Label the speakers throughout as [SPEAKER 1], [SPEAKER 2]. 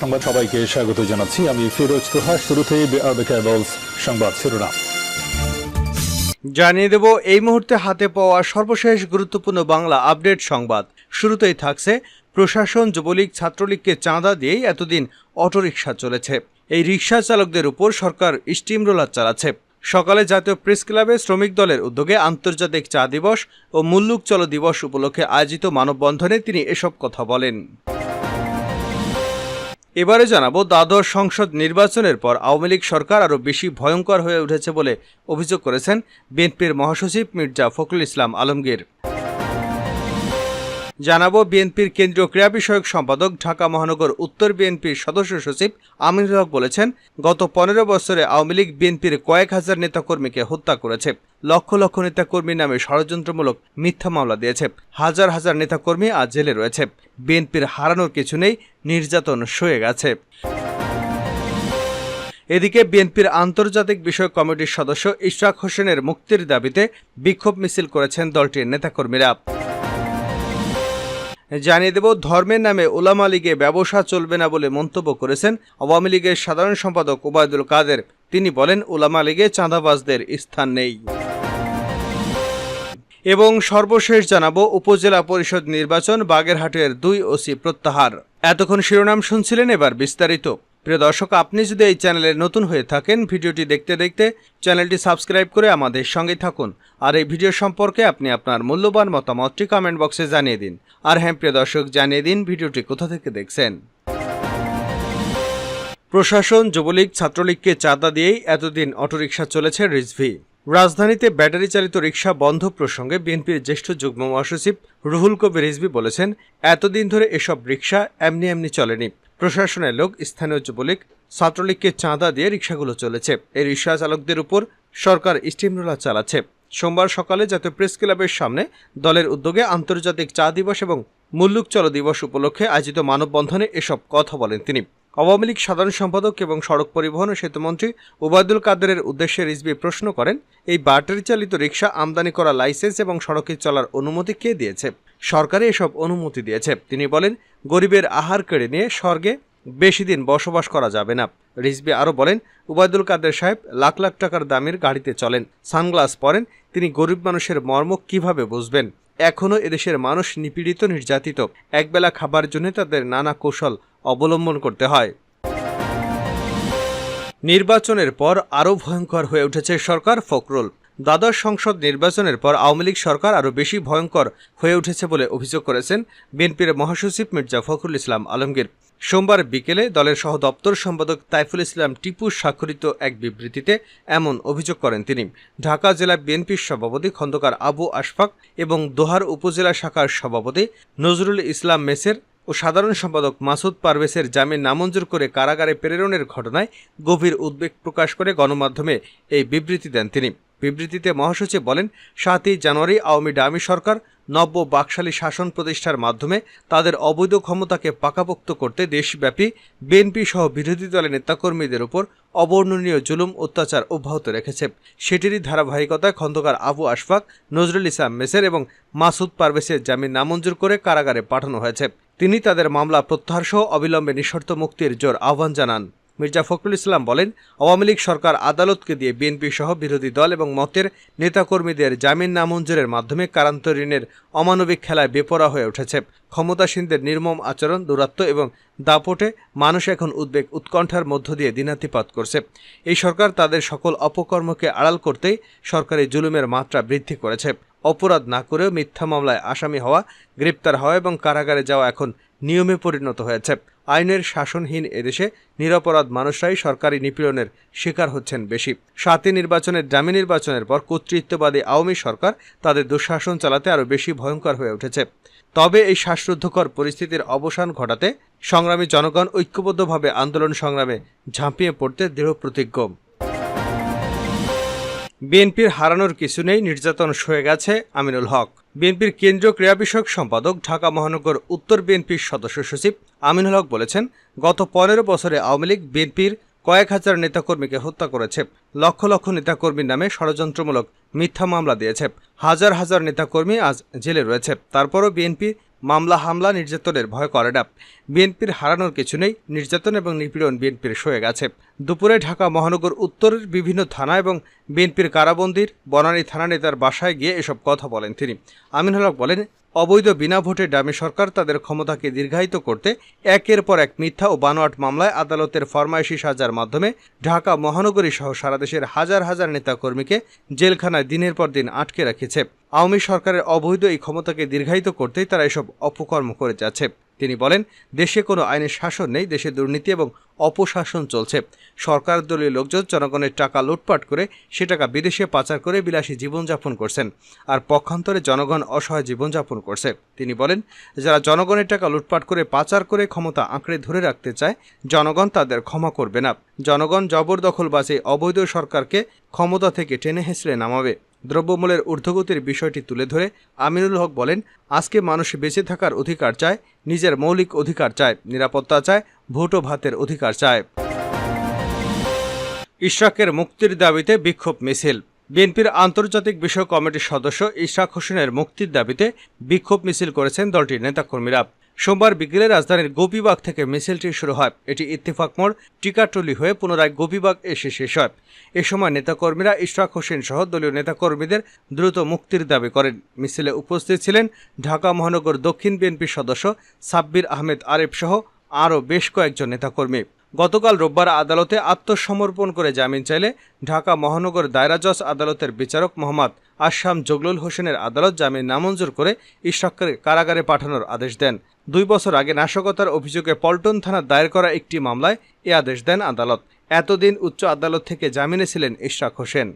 [SPEAKER 1] সংবাদ সবাইকে স্বাগত জানাচ্ছি আমি ফিরোজ তোহা শুরুতে সংবাদ শিরোনাম
[SPEAKER 2] জানিয়ে দেব এই মুহূর্তে হাতে পাওয়া সর্বশেষ গুরুত্বপূর্ণ বাংলা আপডেট সংবাদ শুরুতেই থাকছে প্রশাসন যুবলীগ ছাত্রলীগকে চাঁদা দিয়েই এতদিন অটোরিকশা চলেছে এই রিক্সা চালকদের উপর সরকার স্টিম রোলার চালাচ্ছে সকালে জাতীয় প্রেস ক্লাবে শ্রমিক দলের উদ্যোগে আন্তর্জাতিক চা দিবস ও মুল্লুক চল দিবস উপলক্ষে আয়োজিত মানববন্ধনে তিনি এসব কথা বলেন এবারে জানাবো দ্বাদশ সংসদ নির্বাচনের পর আওয়ামী লীগ সরকার আরও বেশি ভয়ঙ্কর হয়ে উঠেছে বলে অভিযোগ করেছেন বিএনপির মহাসচিব মির্জা ফখরুল ইসলাম আলমগীর জানাবো বিএনপির কেন্দ্রীয় ক্রীড়া বিষয়ক সম্পাদক ঢাকা মহানগর উত্তর বিএনপির সদস্য সচিব আমির হক বলেছেন গত পনেরো বছরে আওয়ামী লীগ বিএনপির কয়েক হাজার নেতাকর্মীকে হত্যা করেছে লক্ষ লক্ষ নেতাকর্মীর নামে ষড়যন্ত্রমূলক মিথ্যা মামলা দিয়েছে হাজার হাজার নেতাকর্মী আজ জেলে রয়েছে বিএনপির হারানোর কিছু নেই নির্যাতন সয়ে গেছে এদিকে বিএনপির আন্তর্জাতিক বিষয়ক কমিটির সদস্য ইশরাক হোসেনের মুক্তির দাবিতে বিক্ষোভ মিছিল করেছেন দলটির নেতাকর্মীরা জানিয়ে দেব ধর্মের নামে ওলামা লীগে ব্যবসা চলবে না বলে মন্তব্য করেছেন আওয়ামী লীগের সাধারণ সম্পাদক ওবায়দুল কাদের তিনি বলেন ওলামা লীগে চাঁদাবাজদের স্থান নেই এবং সর্বশেষ জানাবো উপজেলা পরিষদ নির্বাচন বাগেরহাটের দুই ওসি প্রত্যাহার এতক্ষণ শিরোনাম শুনছিলেন এবার বিস্তারিত প্রিয় দর্শক আপনি যদি এই চ্যানেলে নতুন হয়ে থাকেন ভিডিওটি দেখতে দেখতে চ্যানেলটি সাবস্ক্রাইব করে আমাদের সঙ্গে থাকুন আর এই ভিডিও সম্পর্কে আপনি আপনার মূল্যবান মতামতটি কমেন্ট বক্সে জানিয়ে দিন আর হ্যাঁ প্রিয় দর্শক জানিয়ে দিন ভিডিওটি কোথা থেকে দেখছেন প্রশাসন যুবলীগ ছাত্রলীগকে চাঁদা দিয়েই এতদিন অটোরিকশা চলেছে রিজভি রাজধানীতে ব্যাটারি চালিত রিক্সা বন্ধ প্রসঙ্গে বিএনপির জ্যেষ্ঠ যুগ্ম মহাসচিব রুহুল কবির রিজভি বলেছেন এতদিন ধরে এসব রিক্সা এমনি এমনি চলেনি প্রশাসনের লোক স্থানীয় যুবলীগ ছাত্রলীগকে চাঁদা দিয়ে রিক্সাগুলো চলেছে এই রিক্সা চালকদের উপর সরকার স্টিমরোলা চালাচ্ছে সোমবার সকালে জাতীয় প্রেস ক্লাবের সামনে দলের উদ্যোগে আন্তর্জাতিক চা দিবস এবং মুল্লুক চল দিবস উপলক্ষে আয়োজিত মানববন্ধনে এসব কথা বলেন তিনি আওয়ামী লীগ সাধারণ সম্পাদক এবং সড়ক পরিবহন ও সেতুমন্ত্রী ওবায়দুল কাদেরের উদ্দেশ্যে রিজবি প্রশ্ন করেন এই ব্যাটারি চালিত রিক্সা আমদানি করা লাইসেন্স এবং সড়কে চলার অনুমতি কে দিয়েছে সরকারে এসব অনুমতি দিয়েছে তিনি বলেন গরিবের আহার কেড়ে নিয়ে স্বর্গে বেশি দিন বসবাস করা যাবে না রিজবি আরও বলেন উবায়দুল কাদের সাহেব লাখ লাখ টাকার দামের গাড়িতে চলেন সানগ্লাস পরেন তিনি গরিব মানুষের মর্ম কিভাবে বুঝবেন এখনও এদেশের মানুষ নিপীড়িত নির্যাতিত একবেলা খাবার জন্য তাদের নানা কৌশল অবলম্বন করতে হয় নির্বাচনের পর আরও ভয়ঙ্কর হয়ে উঠেছে সরকার ফকরুল দ্বাদশ সংসদ নির্বাচনের পর আওয়ামী লীগ সরকার আরও বেশি ভয়ঙ্কর হয়ে উঠেছে বলে অভিযোগ করেছেন বিএনপির মহাসচিব মির্জা ফখরুল ইসলাম আলমগীর সোমবার বিকেলে দলের সহ দপ্তর সম্পাদক তাইফুল ইসলাম টিপু স্বাক্ষরিত এক বিবৃতিতে এমন অভিযোগ করেন তিনি ঢাকা জেলা বিএনপির সভাপতি খন্দকার আবু আশফাক এবং দোহার উপজেলা শাখার সভাপতি নজরুল ইসলাম মেসের ও সাধারণ সম্পাদক মাসুদ পারভেসের জামিন নামঞ্জুর করে কারাগারে প্রেরণের ঘটনায় গভীর উদ্বেগ প্রকাশ করে গণমাধ্যমে এই বিবৃতি দেন তিনি বিবৃতিতে মহাসচিব বলেন সাতই জানুয়ারি আওয়ামী ডামি সরকার নব্য বাকশালী শাসন প্রতিষ্ঠার মাধ্যমে তাদের অবৈধ ক্ষমতাকে পাকাপোক্ত করতে দেশব্যাপী বিএনপি সহ বিরোধী দলের নেতাকর্মীদের উপর অবর্ণনীয় জুলুম অত্যাচার অব্যাহত রেখেছে সেটিরই ধারাবাহিকতায় খন্দকার আবু আশফাক নজরুল ইসলাম মেসের এবং মাসুদ পারভেসের জামিন নামঞ্জুর করে কারাগারে পাঠানো হয়েছে তিনি তাদের মামলা প্রত্যাহারসহ অবিলম্বে নিঃশর্ত মুক্তির জোর আহ্বান জানান মির্জা ফখরুল ইসলাম বলেন আওয়ামী লীগ সরকার আদালতকে দিয়ে বিএনপি সহ বিরোধী দল এবং মতের নেতাকর্মীদের জামিন নামঞ্জুরের মাধ্যমে ঋণের অমানবিক খেলায় বেপরা হয়ে উঠেছে ক্ষমতাসীনদের নির্মম আচরণ দূরাত্ম এবং দাপটে মানুষ এখন উদ্বেগ উৎকণ্ঠার মধ্য দিয়ে দিনাতিপাত করছে এই সরকার তাদের সকল অপকর্মকে আড়াল করতেই সরকারি জুলুমের মাত্রা বৃদ্ধি করেছে অপরাধ না করেও মিথ্যা মামলায় আসামি হওয়া গ্রেপ্তার হওয়া এবং কারাগারে যাওয়া এখন নিয়মে পরিণত হয়েছে আইনের শাসনহীন এদেশে নিরপরাধ মানুষরাই সরকারি নিপীড়নের শিকার হচ্ছেন বেশি সাতই নির্বাচনের জামি নির্বাচনের পর কর্তৃত্ববাদী আওয়ামী সরকার তাদের দুঃশাসন চালাতে আরও বেশি ভয়ঙ্কর হয়ে উঠেছে তবে এই শ্বাসরুদ্ধকর পরিস্থিতির অবসান ঘটাতে সংগ্রামী জনগণ ঐক্যবদ্ধভাবে আন্দোলন সংগ্রামে ঝাঁপিয়ে পড়তে দৃঢ় প্রতিজ্ঞ বিএনপির হারানোর কিছু নেই নির্যাতন সয়ে গেছে আমিনুল হক বিএনপির কেন্দ্রীয় ক্রীড়া বিষয়ক সম্পাদক ঢাকা মহানগর উত্তর বিএনপির সদস্য সচিব আমিনুল হক বলেছেন গত পনেরো বছরে আওয়ামী লীগ বিএনপির কয়েক হাজার নেতাকর্মীকে হত্যা করেছে লক্ষ লক্ষ নেতাকর্মীর নামে ষড়যন্ত্রমূলক মিথ্যা মামলা দিয়েছে হাজার হাজার নেতাকর্মী আজ জেলে রয়েছে তারপরও বিএনপি মামলা হামলা নির্যাতনের ভয় করে না বিএনপির হারানোর কিছু নেই নির্যাতন এবং নিপীড়ন বিএনপির সয়ে গেছে দুপুরে ঢাকা মহানগর উত্তরের বিভিন্ন থানা এবং বিএনপির কারাবন্দির বনানী থানা নেতার বাসায় গিয়ে এসব কথা বলেন তিনি আমিন হলক বলেন অবৈধ বিনা ভোটে ডামি সরকার তাদের ক্ষমতাকে দীর্ঘায়িত করতে একের পর এক মিথ্যা ও বানোয়াট মামলায় আদালতের ফরমায়েশি সাজার মাধ্যমে ঢাকা মহানগরী সহ সারাদেশের হাজার হাজার নেতাকর্মীকে জেলখানায় দিনের পর দিন আটকে রেখেছে আওয়ামী সরকারের অবৈধ এই ক্ষমতাকে দীর্ঘায়িত করতেই তারা এসব অপকর্ম করে যাচ্ছে তিনি বলেন দেশে কোনো আইনের শাসন নেই দেশে দুর্নীতি এবং অপশাসন চলছে সরকার দলীয় লোকজন জনগণের টাকা লুটপাট করে সে টাকা বিদেশে পাচার করে বিলাসী জীবনযাপন করছেন আর পক্ষান্তরে জনগণ অসহায় জীবনযাপন করছে তিনি বলেন যারা জনগণের টাকা লুটপাট করে পাচার করে ক্ষমতা আঁকড়ে ধরে রাখতে চায় জনগণ তাদের ক্ষমা করবে না জনগণ জবরদখল বাজে অবৈধ সরকারকে ক্ষমতা থেকে টেনে হেঁচড়ে নামাবে দ্রব্যমূল্যের ঊর্ধ্বগতির বিষয়টি তুলে ধরে আমিনুল হক বলেন আজকে মানুষ বেঁচে থাকার অধিকার চায় নিজের মৌলিক অধিকার চায় নিরাপত্তা চায় ভোট ও ভাতের অধিকার চায় ইশরাকের মুক্তির দাবিতে বিক্ষোভ মিছিল বিএনপির আন্তর্জাতিক বিষয় কমিটির সদস্য ইশাক হোসেনের মুক্তির দাবিতে বিক্ষোভ মিছিল করেছেন দলটির নেতাকর্মীরা সোমবার বিকেলে রাজধানীর গোপীবাগ থেকে মিছিলটি শুরু হয় এটি ইত্তেফাক মোড় টিকাটলি হয়ে পুনরায় গোপীবাগ এসে শেষ হয় এ সময় নেতাকর্মীরা ইশরাক হোসেন সহ দলীয় নেতাকর্মীদের দ্রুত মুক্তির দাবি করেন মিছিলে উপস্থিত ছিলেন ঢাকা মহানগর দক্ষিণ বিএনপির সদস্য সাব্বির আহমেদ আরেফ সহ আরও বেশ কয়েকজন নেতাকর্মী গতকাল রোববার আদালতে আত্মসমর্পণ করে জামিন চাইলে ঢাকা মহানগর দায়রা জজ আদালতের বিচারক মোহাম্মদ আসাম জগলুল হোসেনের আদালত জামিন নামঞ্জুর করে ইশরাককে কারাগারে পাঠানোর আদেশ দেন দুই বছর আগে নাশকতার অভিযোগে পল্টন থানা দায়ের করা একটি মামলায় এ আদেশ দেন আদালত এতদিন উচ্চ আদালত থেকে জামিনে ছিলেন ইশরাক হোসেন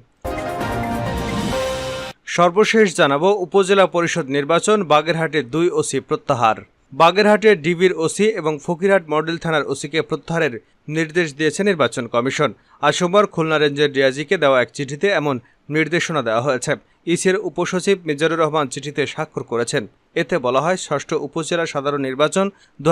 [SPEAKER 2] সর্বশেষ জানাবো উপজেলা পরিষদ নির্বাচন বাগেরহাটের দুই ওসি প্রত্যাহার বাগেরহাটের ডিবির ওসি এবং ফকিরহাট মডেল থানার ওসিকে প্রত্যাহারের নির্দেশ দিয়েছে নির্বাচন কমিশন আজ সোমবার খুলনা রেঞ্জের ডিআইজিকে দেওয়া এক চিঠিতে এমন নির্দেশনা দেওয়া হয়েছে ইসির উপসচিব মিজারুর রহমান চিঠিতে স্বাক্ষর করেছেন এতে বলা হয় ষষ্ঠ উপজেলা সাধারণ নির্বাচন দু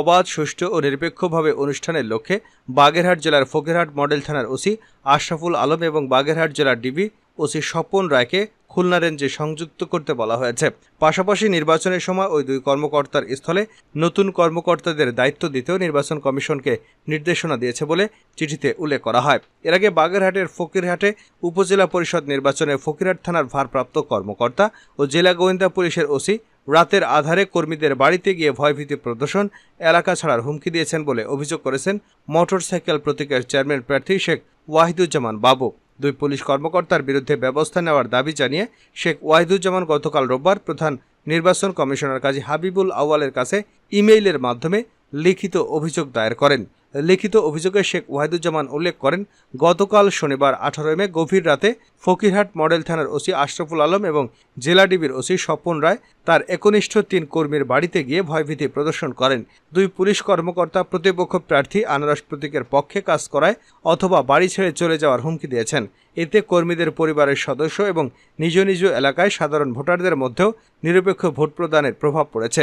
[SPEAKER 2] অবাধ সুষ্ঠু ও নিরপেক্ষভাবে অনুষ্ঠানের লক্ষ্যে বাগেরহাট জেলার ফকিরহাট মডেল থানার ওসি আশরাফুল আলম এবং বাগেরহাট জেলার ডিবি ওসি স্বপন রায়কে খুলনা রেঞ্জে সংযুক্ত করতে বলা হয়েছে পাশাপাশি নির্বাচনের সময় ওই দুই কর্মকর্তার স্থলে নতুন কর্মকর্তাদের দায়িত্ব দিতেও নির্বাচন কমিশনকে নির্দেশনা দিয়েছে বলে চিঠিতে উল্লেখ করা হয় এর আগে বাগেরহাটের ফকিরহাটে উপজেলা পরিষদ নির্বাচনে ফকিরহাট থানার ভারপ্রাপ্ত কর্মকর্তা ও জেলা গোয়েন্দা পুলিশের ওসি রাতের আধারে কর্মীদের বাড়িতে গিয়ে ভয়ভীতি প্রদর্শন এলাকা ছাড়ার হুমকি দিয়েছেন বলে অভিযোগ করেছেন মোটরসাইকেল প্রতীকের চেয়ারম্যান প্রার্থী শেখ ওয়াহিদুজ্জামান বাবু দুই পুলিশ কর্মকর্তার বিরুদ্ধে ব্যবস্থা নেওয়ার দাবি জানিয়ে শেখ ওয়াহিদুজ্জামান গতকাল রোববার প্রধান নির্বাচন কমিশনার কাজী হাবিবুল আওয়ালের কাছে ইমেইলের মাধ্যমে লিখিত অভিযোগ দায়ের করেন লিখিত অভিযোগে শেখ ওয়াহিদুজ্জামান উল্লেখ করেন গতকাল শনিবার আঠারোই মে গভীর রাতে ফকিরহাট মডেল থানার ওসি আশরাফুল আলম এবং জেলা ডিবির ওসি স্বপন রায় তার একনিষ্ঠ তিন কর্মীর বাড়িতে গিয়ে ভয়ভীতি প্রদর্শন করেন দুই পুলিশ কর্মকর্তা প্রতিপক্ষ প্রার্থী আনারস প্রতীকের পক্ষে কাজ করায় অথবা বাড়ি ছেড়ে চলে যাওয়ার হুমকি দিয়েছেন এতে কর্মীদের পরিবারের সদস্য এবং নিজ নিজ এলাকায় সাধারণ ভোটারদের মধ্যেও নিরপেক্ষ ভোট প্রদানের প্রভাব পড়েছে